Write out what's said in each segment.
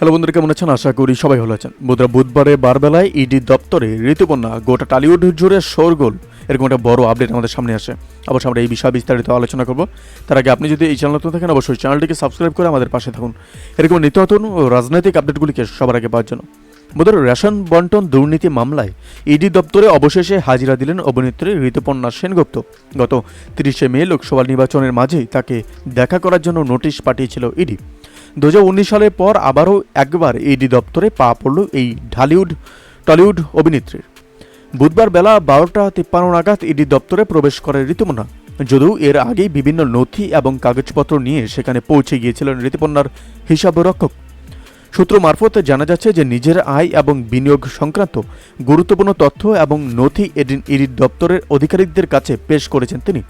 Hello বন্ধুরা, কেমন আছেন? আশা করি সবাই ভালো আছেন। বুধবার বুধবারে বারবেলায় ইডি দপ্তরে ঋতুপর্ণা গোটা টালিউড জুড়ে শোরগোল। এরকম একটা বড় আপডেট আমাদের সামনে আসে। অবশ্যই আমরা এই বিষয়ে বিস্তারিত আলোচনা করব। তার আগে আপনি যদি এই চ্যানেল নতুন থাকেন, অবশ্যই চ্যানেলটিকে সাবস্ক্রাইব করে আমাদের পাশে থাকুন। এরকম নিত্য নতুন ও রাজনৈতিক আপডেটগুলিকে সবার আগে পাওয়ার জন্য। বুধবার রেশন বন্টন দুর্নীতি মামলায় ইডি দপ্তরে অবশেষে হাজিরা দিলেন অভিনেত্রী ঋতুপর্ণা সেনগুপ্ত। গত তিরিশে মে লোকসভা নির্বাচনের মাঝেই তাকে দেখা করার জন্য নোটিশ পাঠিয়েছিল ইডি। দু হাজার উনিশ সালের পর আবারও একবার ইডি দপ্তরে পা পড়ল এই ঢালিউড, টলিউড অভিনেত্রীর। বুধবার বেলা বারোটা তিপ্পান্ন নাগাদ ইডি দপ্তরে প্রবেশ করে ঋতুপর্ণা। যদিও এর আগেই বিভিন্ন নথি এবং কাগজপত্র নিয়ে সেখানে পৌঁছে গিয়েছিলেন ঋতুপর্ণার হিসাবরক্ষক। সূত্র মারফত জানা যাচ্ছে যে নিজের আয় এবং বিনিয়োগ সংক্রান্ত গুরুত্বপূর্ণ তথ্য এবং নথি এদিন ইডি দপ্তরের আধিকারিকদের কাছে পেশ করেছেন তিনি।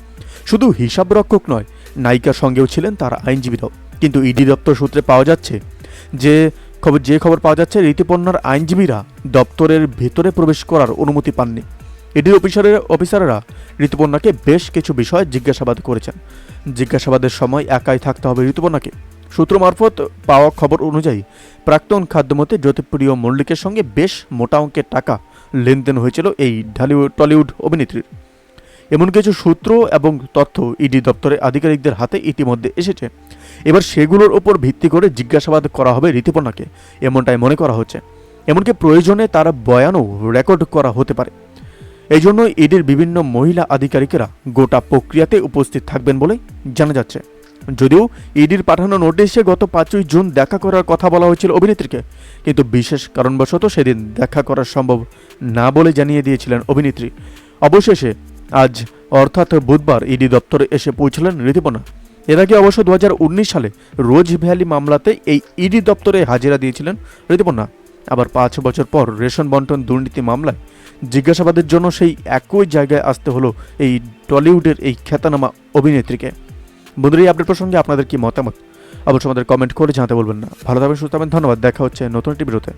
শুধু হিসাবরক্ষক নয়, নায়িকার সঙ্গেও ছিলেন তার আইনজীবীরাও। কিন্তু ইডি দপ্তর সূত্রে পাওয়া যাচ্ছে যে খবর যে খবর পাওয়া যাচ্ছে ঋতুপর্ণার আইনজীবীরা দপ্তরের ভেতরে প্রবেশ করার অনুমতি পাননি। ইডি অফিসারের অফিসাররা ঋতুপর্ণাকে বেশ কিছু বিষয় জিজ্ঞাসাবাদ করেছেন। জিজ্ঞাসাবাদের সময় একাই থাকতে হবে ঋতুপর্ণাকে সূত্র মারফত পাওয়া খবর অনুযায়ী, প্রাক্তন খাদ্যমন্ত্রী জ্যোতিপ্রিয় মল্লিকের সঙ্গে বেশ মোটা অঙ্কের টাকা লেনদেন হয়েছিল এই ঢালিউড টলিউড অভিনেত্রীর। এমন কিছু সূত্র এবং তথ্য ইডি দপ্তরের আধিকারিকদের হাতে ইতিমধ্যে এসেছে। এবার সেগুলোর ওপর ভিত্তি করে জিজ্ঞাসাবাদ করা হবে ঋতুপর্ণাকে এমনটাই মনে করা হচ্ছে। এমনকি প্রয়োজনে তার বয়ানও রেকর্ড করা হতে পারে। এই জন্য ইডির বিভিন্ন মহিলা আধিকারিকেরা গোটা প্রক্রিয়াতে উপস্থিত থাকবেন বলে জানা যাচ্ছে। যদিও ইডির পাঠানো নোটিশে গত পাঁচই জুন দেখা করার কথা বলা হয়েছিল অভিনেত্রীকে, কিন্তু বিশেষ কারণবশত সেদিন দেখা করা সম্ভব না বলে জানিয়ে দিয়েছিলেন অভিনেত্রী। অবশেষে আজ, অর্থাৎ বুধবার ইডি দপ্তরে এসে পৌঁছলেন ঋতুপর্ণা এর আগে অবশ্য দু হাজার উনিশ সালে রোজ ভ্যালি মামলাতে এই ইডি দপ্তরে হাজিরা দিয়েছিলেন ঋতুপর্ণা আবার পাঁচ বছর পর রেশন বন্টন দুর্নীতি মামলায় জিজ্ঞাসাবাদের জন্য সেই একই জায়গায় আসতে হলো এই টলিউডের এই খ্যাতনামা অভিনেত্রীকে। বন্ধুরা, এই আপডেট প্রসঙ্গে আপনাদের কি মতামত? অবশ্যই আমাদের কমেন্ট করে জানাতে বলবেন না। ভালো থাকবেন, সুস্থ থাকবেন। ধন্যবাদ। দেখা হচ্ছে নতুন একটি বিরতে